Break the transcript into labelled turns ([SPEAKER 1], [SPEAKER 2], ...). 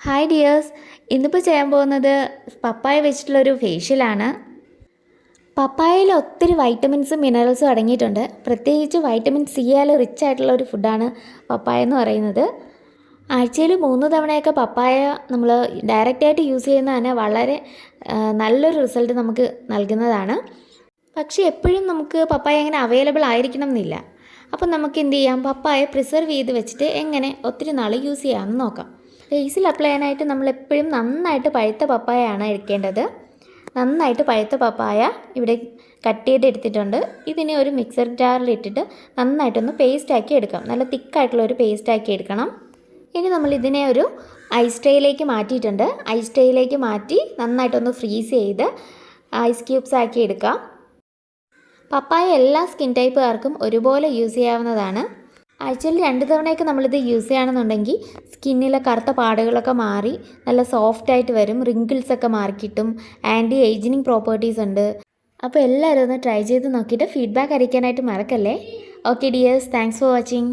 [SPEAKER 1] Hi dears ഇന്നിപ്പോൾ ചെയ്യാൻ പോകുന്നത് പപ്പായ വെച്ചിട്ടുള്ളൊരു ഫേഷ്യലാണ് പപ്പായയിൽ ഒത്തിരി വൈറ്റമിൻസും മിനറൽസും അടങ്ങിയിട്ടുണ്ട്. പ്രത്യേകിച്ച് വൈറ്റമിൻ സിയാൽ റിച്ച് ആയിട്ടുള്ള ഒരു ഫുഡാണ് പപ്പായ എന്ന് പറയുന്നത്. ആഴ്ചയിൽ മൂന്ന് തവണയൊക്കെ പപ്പായ നമ്മൾ ഡയറക്റ്റായിട്ട് യൂസ് ചെയ്യുന്നത് തന്നെ വളരെ നല്ലൊരു റിസൾട്ട് നമുക്ക് നൽകുന്നതാണ്. പക്ഷേ എപ്പോഴും നമുക്ക് പപ്പായ അങ്ങനെ അവൈലബിൾ ആയിരിക്കണം എന്നില്ല. അപ്പം നമുക്ക് എന്ത് ചെയ്യാം? പപ്പായ പ്രിസർവ് ചെയ്ത് വെച്ചിട്ട് എങ്ങനെ ഒത്തിരി നാൾ യൂസ് ചെയ്യാമെന്ന് നോക്കാം. ഫേസിൽ അപ്ലൈ ചെയ്യാനായിട്ട് നമ്മൾ എപ്പോഴും നന്നായിട്ട് പഴുത്ത പപ്പായയാണ് എടുക്കേണ്ടത്. നന്നായിട്ട് പഴുത്ത പപ്പായ ഇവിടെ കട്ട് ചെയ്ത് എടുത്തിട്ടുണ്ട്. ഇതിനെ ഒരു മിക്സർ ജാറിൽ ഇട്ടിട്ട് നന്നായിട്ടൊന്ന് പേസ്റ്റ് ആക്കി എടുക്കാം. നല്ല തിക്കായിട്ടുള്ള ഒരു പേസ്റ്റ് ആക്കി എടുക്കണം. ഇനി നമ്മൾ ഇതിനെ ഒരു ഐസ് ട്രേയിലേക്ക് മാറ്റിയിട്ടുണ്ട്. ഐസ് ട്രേയിലേക്ക് മാറ്റി നന്നായിട്ടൊന്ന് ഫ്രീസ് ചെയ്ത് ഐസ് ക്യൂബ്സ് ആക്കി എടുക്കാം. പപ്പായ എല്ലാ സ്കിൻ ടൈപ്പുകാർക്കും ഒരുപോലെ യൂസ് ചെയ്യാവുന്നതാണ്. ആഴ്ചയിൽ രണ്ട് തവണയൊക്കെ നമ്മളിത് യൂസ് ചെയ്യുകയാണെന്നുണ്ടെങ്കിൽ സ്കിന്നിലെ കറുത്ത പാടുകളൊക്കെ മാറി നല്ല സോഫ്റ്റ് ആയിട്ട് വരും. റിങ്കിൾസ് ഒക്കെ മാറിക്കിട്ടും. ആന്റി ഏജിനിങ് പ്രോപ്പർട്ടീസ് ഉണ്ട്. അപ്പോൾ എല്ലാവരും ഒന്ന് ട്രൈ ചെയ്ത് നോക്കിയിട്ട് ഫീഡ്ബാക്ക് അറിയിക്കാനായിട്ട് മറക്കല്ലേ? Okay dears thanks for watching